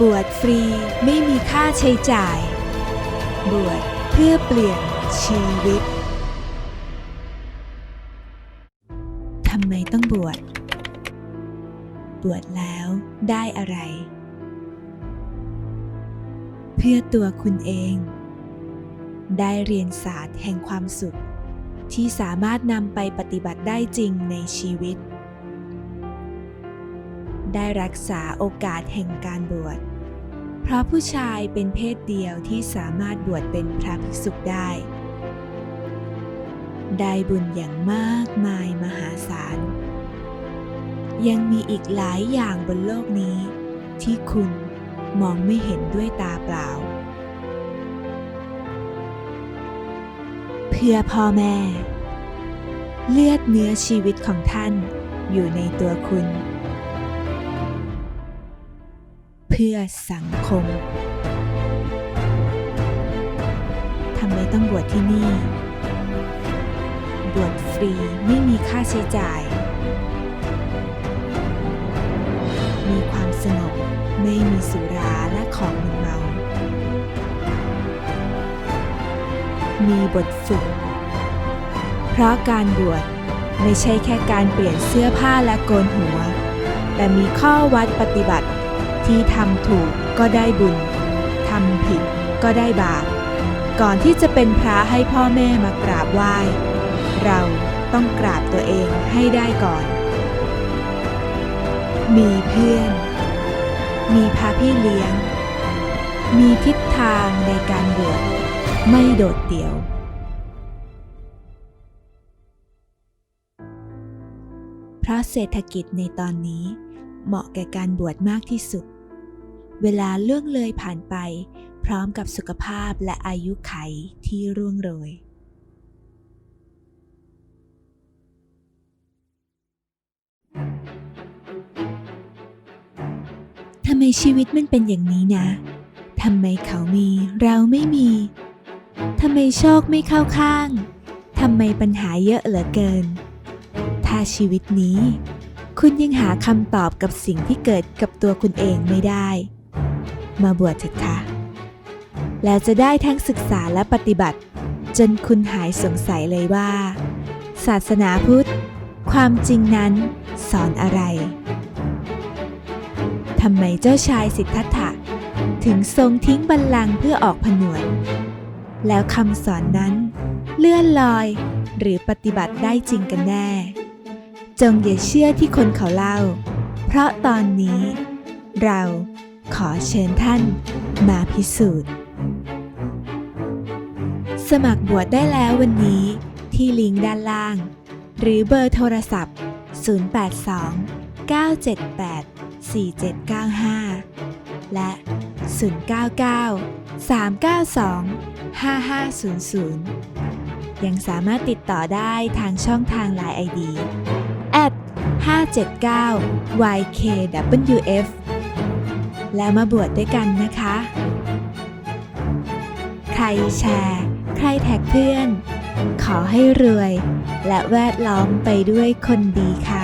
บวชฟรีไม่มีค่าใช้จ่าย บวชเพื่อเปลี่ยนชีวิต ทำไมต้องบวช บวชแล้วได้อะไร เพื่อตัวคุณเอง ได้เรียนศาสตร์แห่งความสุข ที่สามารถนำไปปฏิบัติได้จริงในชีวิต ได้รักษาโอกาสแห่งการบวช เพราะผู้ชายเป็นเพศเดียวที่สามารถบวชเป็นพระภิกษุได้ ได้บุญอย่างมากมายมหาศาล ยังมีอีกหลายอย่างบนโลกนี้ ที่คุณมองไม่เห็นด้วยตาเปล่า เพื่อพ่อแม่ เลือดเนื้อชีวิตของท่านอยู่ในตัวคุณ พื่อสังคม ทำไมต้องบวชที่นี่ บวชฟรีไม่มีค่าใช้จ่าย มีความสงบไม่มีสุราและของมึนเมา มีบทฝึก เพราะการบวชไม่ใช่แค่การเปลี่ยนเสื้อผ้าและโกนหัว แต่มีข้อวัดปฏิบัติ ที่ทำถูกก็ได้บุญ ทำผิดก็ได้บาป ก่อนที่จะเป็นพระให้พ่อแม่มากราบไหว้ เราต้องกราบตัวเองให้ได้ก่อน มีเพื่อน มีพาพี่เลี้ยง มีทิศทางในการบวชไม่โดดเดี่ยวเพราะเศรษฐกิจในตอนนี้เหมาะแก่การบวชมากที่สุด เวลาล่วงเลยผ่านไป พร้อมกับสุขภาพและอายุไขที่ร่วงโรยทำไมชีวิตมันเป็นอย่างนี้นะ ทำไมเขามีเราไม่มี ทำไมโชคไม่เข้าข้าง ทำไมปัญหาเยอะเหลือเกิน ถ้าชีวิตนี้ คุณยังหาคำตอบกับสิ่งที่เกิดกับตัวคุณเองไม่ได้ มาบวชเถอะค่ะ แล้วจะได้ทั้งศึกษาและปฏิบัติ จนคุณหายสงสัยเลยว่า ศาสนาพุทธ ความจริงนั้นสอนอะไรทำไมเจ้าชายสิทธัตถะถึงทรงทิ้งบัลลังก์เพื่อออกผนวดแล้วคำสอนนั้นเลื่อนลอยหรือปฏิบัติได้จริงกันแน่ จงอย่าเชื่อที่คนเขาเล่า เพราะตอนนี้เรา ขอเชิญท่านมาพิสูจน์ สมัครบวชได้แล้ววันนี้ที่ลิงก์ด้านล่าง หรือเบอร์โทรศัพท์ 082 978 4795 และ 099 392 5500 ยังสามารถติดต่อได้ทางช่องทาง Line ID at 579 YKWF แล้วมาบวชด้วยกันนะคะ ใครแชร์ ใครแท็กเพื่อน ขอให้รวย และแวดล้อมไปด้วยคนดีค่ะ